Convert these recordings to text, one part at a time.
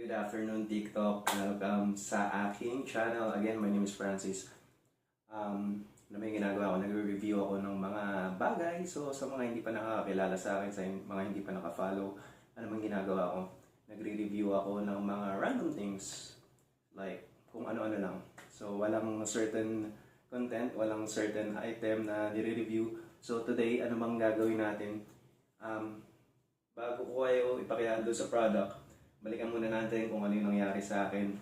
Good afternoon, TikTok. Welcome sa aking channel. Again, my name is Francis. Um, ano ba yung ginagawa ko? Nagre-review ako ng mga bagay. So, sa mga hindi pa nakakakilala sa akin, sa mga hindi pa nakafollow, ano bang ginagawa ko? Nagre-review ako ng mga random things. Like, kung ano-ano lang. So, walang certain content, walang certain item na nire-review. So, today, ano bang gagawin natin? Um, bago ko kayo ipakilala sa product, balikan muna natin kung ano yung nangyari sa akin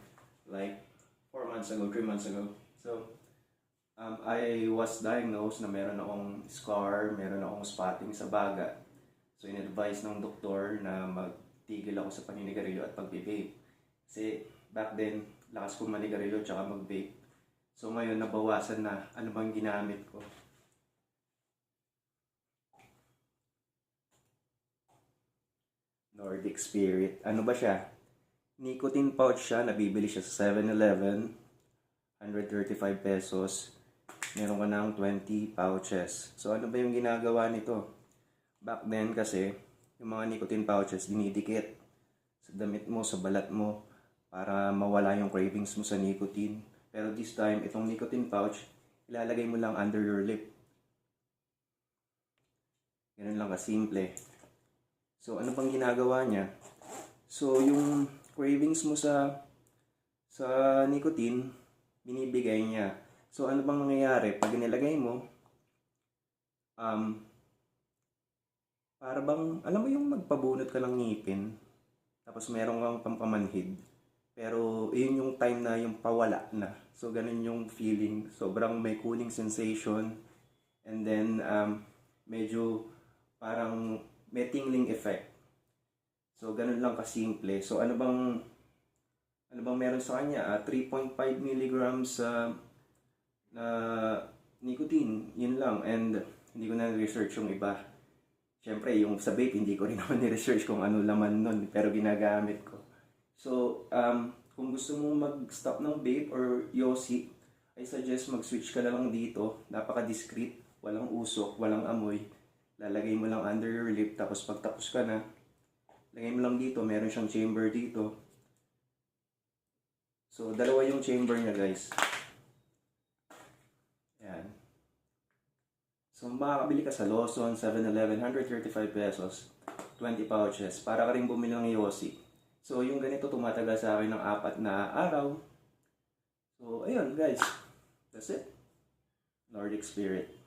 like 4 months ago, 3 months ago. So, um, I was diagnosed na meron akong scar, meron akong spotting sa baga. So, in-advise ng doktor na magtigil ako sa paninigarilyo at pagbe-vape. Kasi back then, lakas ko manigarilyo tsaka mag-vape. So, ngayon nabawasan na ano bang ginamit ko. Nordic Spirit. Ano ba siya? Nicotine pouch siya. Nabibili siya sa 7-Eleven. 135 pesos. Meron ka ng 20 pouches. So, ano ba yung ginagawa nito? Back then kasi, yung mga nicotine pouches, dinidikit sa damit mo, sa balat mo, para mawala yung cravings mo sa nicotine. Pero this time, itong nicotine pouch, ilalagay mo lang under your lip. Ganun lang kasimple. So, ano pang ginagawa niya? So, yung cravings mo sa sa nicotine, binibigay niya. So, ano bang nangyayari? Pag nilagay mo, um, para bang, alam mo yung magpabunot ka ng ngipin, tapos meron kang pampamanhid, pero yun yung time na yung pawala na. So, ganun yung feeling. Sobrang may cooling sensation. And then, um, medyo parang may tingling effect. So, ganun lang kasimple. So, ano bang ano bang meron sa kanya? Ah, 3.5 milligrams sa na nicotine. Yun lang. And hindi ko na research yung iba. Siyempre, yung sa vape, hindi ko rin naman ni-research kung ano laman nun. Pero ginagamit ko. So, um, kung gusto mong mag-stop ng vape or Yossi, I suggest mag-switch ka lang dito. Napaka-discreet. Walang usok, walang amoy. Lalagay mo lang under your lip. Tapos pagtapos ka na, lagay mo lang dito. Meron siyang chamber dito. So, dalawa yung chamber niya, guys. Yan. So, makakabili ka sa Lawson, 7-Eleven, 135 pesos, 20 pouches, para ka rin bumili ng Yossi. So, yung ganito tumatagal sa akin ng apat na araw. So, ayun, guys. That's it. Nordic Spirit.